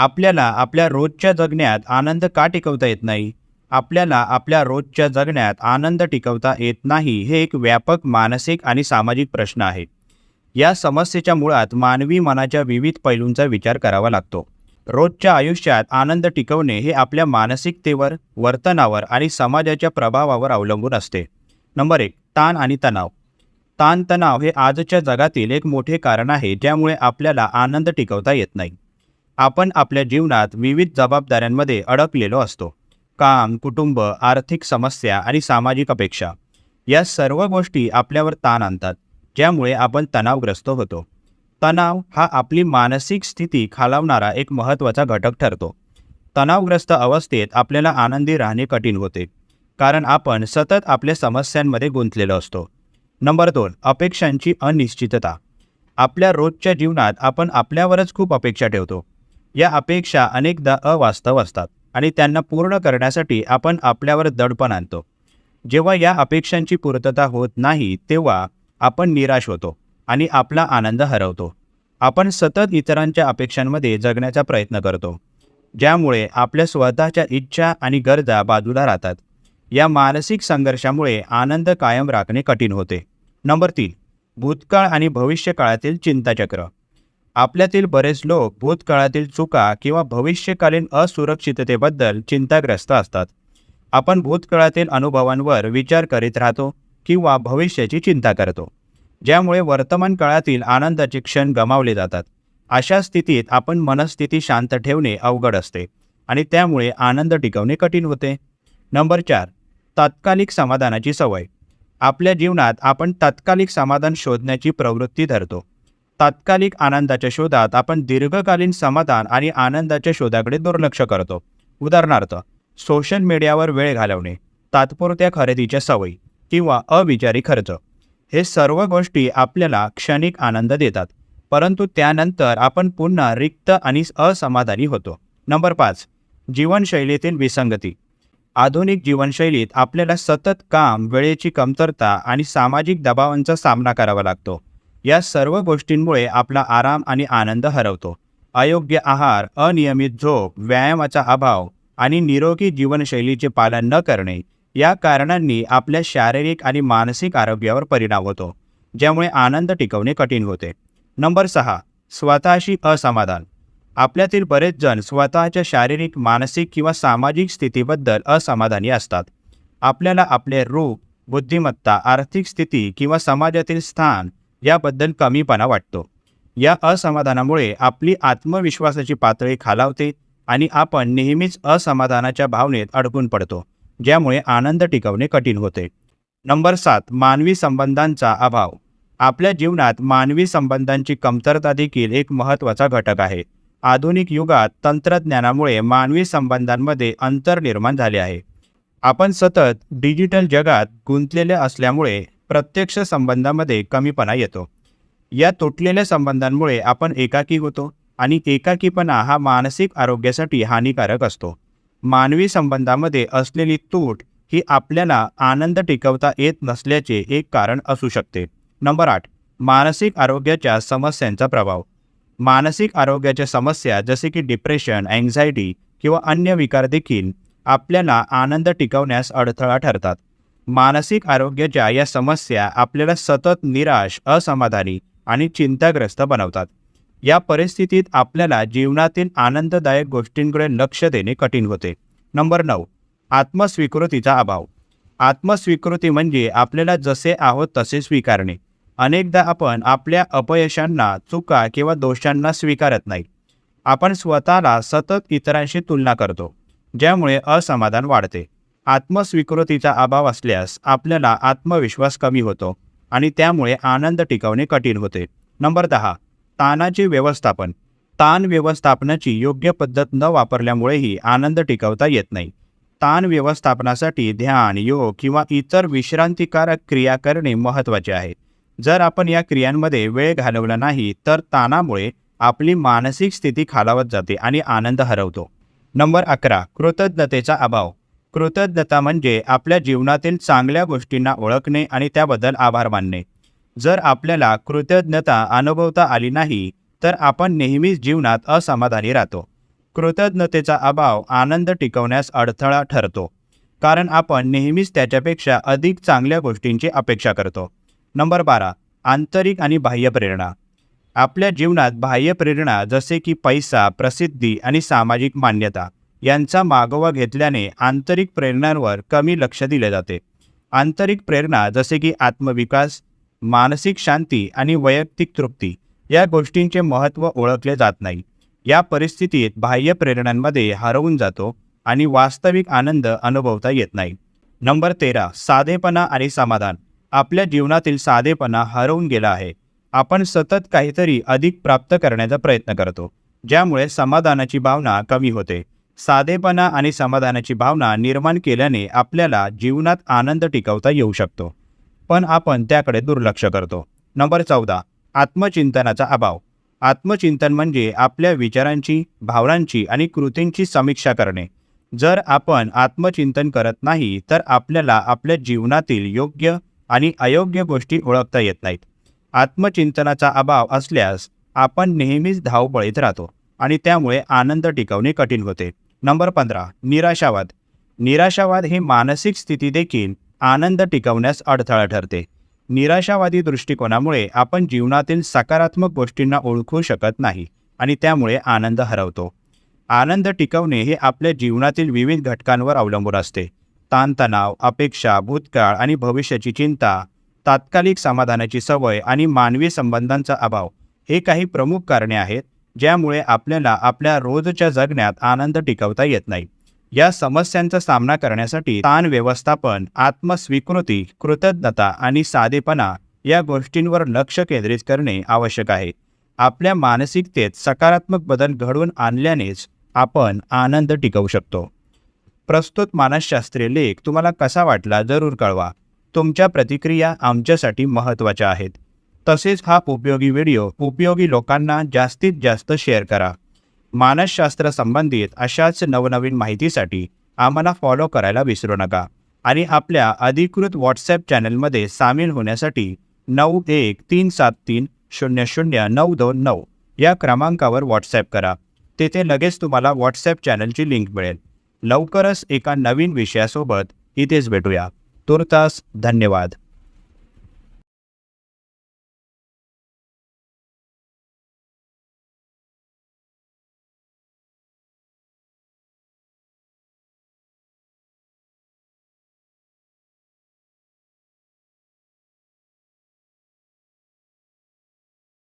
आपल्याला आपल्या रोजच्या जगण्यात आनंद का टिकवता येत नाही? आपल्याला आपल्या रोजच्या जगण्यात आनंद टिकवता येत नाही हे एक व्यापक मानसिक आणि सामाजिक प्रश्न आहे. या समस्येच्या मुळात मानवी मनाच्या विविध पैलूंचा विचार करावा लागतो. रोजच्या आयुष्यात आनंद टिकवणे हे आपल्या मानसिकतेवर वर्तनावर आणि समाजाच्या प्रभावावर अवलंबून असते. नंबर एक ताण आणि तणाव. ताणतणाव हे आजच्या जगातील एक मोठे कारण आहे ज्यामुळे आपल्याला आनंद टिकवता येत नाही. आपण आपल्या जीवनात विविध जबाबदाऱ्यांमध्ये अडकलेलो असतो. काम कुटुंब आर्थिक समस्या आणि सामाजिक अपेक्षा या सर्व गोष्टी आपल्यावर ताण आणतात ज्यामुळे आपण तणावग्रस्त होतो. तणाव हा आपली मानसिक स्थिती खालावणारा एक महत्त्वाचा घटक ठरतो. तणावग्रस्त अवस्थेत आपल्याला आनंदी राहणे कठीण होते कारण आपण सतत आपल्या समस्यांमध्ये गुंतलेलो असतो. नंबर दोन अपेक्षांची अनिश्चितता. आपल्या रोजच्या जीवनात आपण आपल्यावरच खूप अपेक्षा ठेवतो. या अपेक्षा अनेकदा अवास्तव असतात आणि त्यांना पूर्ण करण्यासाठी आपण आपल्यावर दडपण आणतो. जेव्हा या अपेक्षांची पूर्तता होत नाही तेव्हा आपण निराश होतो आणि आपला आनंद हरवतो. आपण सतत इतरांच्या अपेक्षांमध्ये जगण्याचा प्रयत्न करतो ज्यामुळे आपल्या स्वतःच्या इच्छा आणि गरजा बाजूला राहतात. या मानसिक संघर्षामुळे आनंद कायम राखणे कठीण होते. नंबर तीन भूतकाळ आणि भविष्यकाळातील चिंताचक्र. आपल्यातील बरेच लोक भूतकाळातील चुका किंवा भविष्यकालीन असुरक्षिततेबद्दल चिंताग्रस्त असतात. आपण भूतकाळातील अनुभवांवर विचार करीत राहतो किंवा भविष्याची चिंता करतो ज्यामुळे वर्तमान काळातील आनंदाचे क्षण गमावले जातात. अशा स्थितीत आपण मनस्थिती शांत ठेवणे अवघड असते आणि त्यामुळे आनंद टिकवणे कठीण होते. नंबर चार तात्कालिक समाधानाची सवय. आपल्या जीवनात आपण तात्कालिक समाधान शोधण्याची प्रवृत्ती धरतो. तात्कालिक आनंदाच्या शोधात आपण दीर्घकालीन समाधान आणि आनंदाच्या शोधाकडे दुर्लक्ष करतो. उदाहरणार्थ सोशल मीडियावर वेळ घालवणे तात्पुरत्या खरेदीच्या सवयी किंवा अविचारी खर्च. हे सर्व गोष्टी आपल्याला क्षणिक आनंद देतात परंतु त्यानंतर आपण पुन्हा रिक्त आणि असमाधानी होतो. नंबर पाच जीवनशैलीतील विसंगती. आधुनिक जीवनशैलीत आपल्याला सतत काम वेळेची कमतरता आणि सामाजिक दबावांचा सामना करावा लागतो. या सर्व गोष्टींमुळे आपला आराम आणि आनंद हरवतो. अयोग्य आहार अनियमित झोप व्यायामाचा अभाव आणि निरोगी जीवनशैलीचे पालन न करणे या कारणांनी आपल्या शारीरिक आणि मानसिक आरोग्यावर परिणाम होतो ज्यामुळे आनंद टिकवणे कठीण होते. नंबर सहा स्वतःशी असमाधान. आपल्यातील बरेच जण स्वतःच्या शारीरिक मानसिक किंवा सामाजिक स्थितीबद्दल असमाधानी असतात. आपल्याला आपले रूप बुद्धिमत्ता आर्थिक स्थिती किंवा समाजातील स्थान याबद्दल कमीपणा वाटतो. या असमाधानामुळे आपली आत्मविश्वासाची पातळी खालावते आणि आपण नेहमीच असमाधानाच्या भावनेत अडकून पडतो ज्यामुळे आनंद टिकवणे कठीण होते. नंबर सात मानवी संबंधांचा अभाव. आपल्या जीवनात मानवी संबंधांची कमतरता देखील एक महत्त्वाचा घटक आहे. आधुनिक युगात तंत्रज्ञानामुळे मानवी संबंधांमध्ये अंतर निर्माण झाले आहे. आपण सतत डिजिटल जगात गुंतलेले असल्यामुळे प्रत्यक्ष संबंधामध्ये कमीपणा येतो. या तुटलेल्या संबंधांमुळे आपण एकाकी होतो आणि एकाकीपणा हा मानसिक आरोग्यासाठी हानिकारक असतो. मानवी संबंधामध्ये असलेली तूट ही आपल्याला आनंद टिकवता येत नसल्याचे एक कारण असू शकते. नंबर आठ मानसिक आरोग्याच्या समस्यांचा प्रभाव. मानसिक आरोग्याच्या समस्या जसे की डिप्रेशन अँझायटी किंवा अन्य विकार देखील आपल्याला आनंद टिकवण्यास अडथळा ठरतात. मानसिक आरोग्याच्या या समस्या आपल्याला सतत निराश असमाधानी आणि चिंताग्रस्त बनवतात. या परिस्थितीत आपल्याला जीवनातील आनंददायक गोष्टींकडे लक्ष देणे कठीण होते. नंबर नऊ आत्मस्वीकृतीचा अभाव. आत्मस्वीकृती म्हणजे आपल्याला जसे आहोत तसे स्वीकारणे. अनेकदा आपण आपल्या अपयशांना चुका किंवा दोषांना स्वीकारत नाही. आपण स्वतःला सतत इतरांशी तुलना करतो ज्यामुळे असमाधान वाढते. आत्मस्वीकृतीचा अभाव असल्यास आपल्याला आत्मविश्वास कमी होतो आणि त्यामुळे आनंद टिकवणे कठीण होते. नंबर दहा. ताणाचे व्यवस्थापन. ताण व्यवस्थापनाची योग्य पद्धत न वापरल्यामुळेही आनंद टिकवता येत नाही. ताण व्यवस्थापनासाठी ध्यान योग किंवा इतर विश्रांतीकारक क्रिया करणे महत्त्वाचे आहे. जर आपण या क्रियांमध्ये वेळ घालवला नाही तर ताणामुळे आपली मानसिक स्थिती खालावत जाते आणि आनंद हरवतो. नंबर अकरा. कृतज्ञतेचा अभाव. कृतज्ञता म्हणजे आपल्या जीवनातील चांगल्या गोष्टींना ओळखणे आणि त्याबद्दल आभार मानणे. जर आपल्याला कृतज्ञता अनुभवता आली नाही तर आपण नेहमीच जीवनात असमाधानी राहतो. कृतज्ञतेचा अभाव आनंद टिकवण्यास अडथळा ठरतो. कारण आपण नेहमीच त्याच्यापेक्षा अधिक चांगल्या गोष्टींची अपेक्षा करतो. नंबर बारा आंतरिक आणि बाह्य प्रेरणा. आपल्या जीवनात बाह्य प्रेरणा जसे की पैसा प्रसिद्धी आणि सामाजिक मान्यता. यांचा मागोवा घेतल्याने आंतरिक प्रेरणांवर कमी लक्ष दिले जाते. आंतरिक प्रेरणा जसे की आत्मविकास मानसिक शांती आणि वैयक्तिक तृप्ती या गोष्टींचे महत्त्व ओळखले जात नाही. या परिस्थितीत बाह्य प्रेरणांमध्ये हरवून जातो आणि वास्तविक आनंद अनुभवता येत नाही. नंबर तेरा साधेपणा आणि समाधान. आपल्या जीवनातील साधेपणा हरवून गेला आहे. आपण सतत काहीतरी अधिक प्राप्त करण्याचा प्रयत्न करतो ज्यामुळे समाधानाची भावना कमी होते. साधेपणा आणि समाधानाची भावना निर्माण केल्याने आपल्याला जीवनात आनंद टिकवता येऊ शकतो. पण आपण त्याकडे दुर्लक्ष करतो. नंबर चौदा. आत्मचिंतनाचा अभाव. आत्मचिंतन म्हणजे आपल्या विचारांची भावनांची आणि कृतींची समीक्षा करणे. जर आपण आत्मचिंतन करत नाही तर आपल्याला आपल्या जीवनातील योग्य आणि अयोग्य गोष्टी ओळखता येत नाहीत. आत्मचिंतनाचा अभाव असल्यास आपण नेहमीच धावपळीत राहतो आणि त्यामुळे आनंद टिकवणे कठीण होते. नंबर पंधरा निराशावाद. निराशावाद ही मानसिक स्थिती देखील आनंद टिकवण्यास अडथळा ठरते. निराशावादी दृष्टिकोनामुळे आपण जीवनातील सकारात्मक गोष्टींना ओळखू शकत नाही आणि त्यामुळे आनंद हरवतो. आनंद टिकवणे हे आपल्या जीवनातील विविध घटकांवर अवलंबून असते. ताणतणाव अपेक्षा भूतकाळ आणि भविष्याची चिंता तात्कालिक समाधानाची सवय आणि मानवी संबंधांचा अभाव हे काही प्रमुख कारणे आहेत ज्यामुळे आपल्याला आपल्या रोजच्या जगण्यात आनंद टिकवता येत नाही. या समस्यांचा सामना करण्यासाठी ताण व्यवस्थापन आत्मस्वीकृती कृतज्ञता आणि साधेपणा या गोष्टींवर लक्ष केंद्रित करणे आवश्यक आहे. आपल्या मानसिकतेत सकारात्मक बदल घडवून आणल्यानेच आपण आनंद टिकवू शकतो. प्रस्तुत मानसशास्त्रीय लेख तुम्हाला कसा वाटला जरूर कळवा. तुमच्या प्रतिक्रिया आमच्यासाठी महत्त्वाच्या आहेत. तसेच हा उपयोगी व्हिडिओ उपयोगी लोकांना जास्तीत जास्त शेअर करा. मानसशास्त्र संबंधित अशाच नवनवीन माहितीसाठी आम्हाला फॉलो करायला विसरू नका. आणि आपल्या अधिकृत व्हॉट्सॲप चॅनलमध्ये सामील होण्यासाठी नऊ एक तीन सात तीन शून्य शून्य नऊ दोन नऊ या क्रमांकावर व्हॉट्सॲप करा. तेथे लगेच तुम्हाला व्हॉट्सॲप चॅनलची लिंक मिळेल. लवकरच एका नवीन विषयासोबत इथेच भेटूया. तुर्तास धन्यवाद.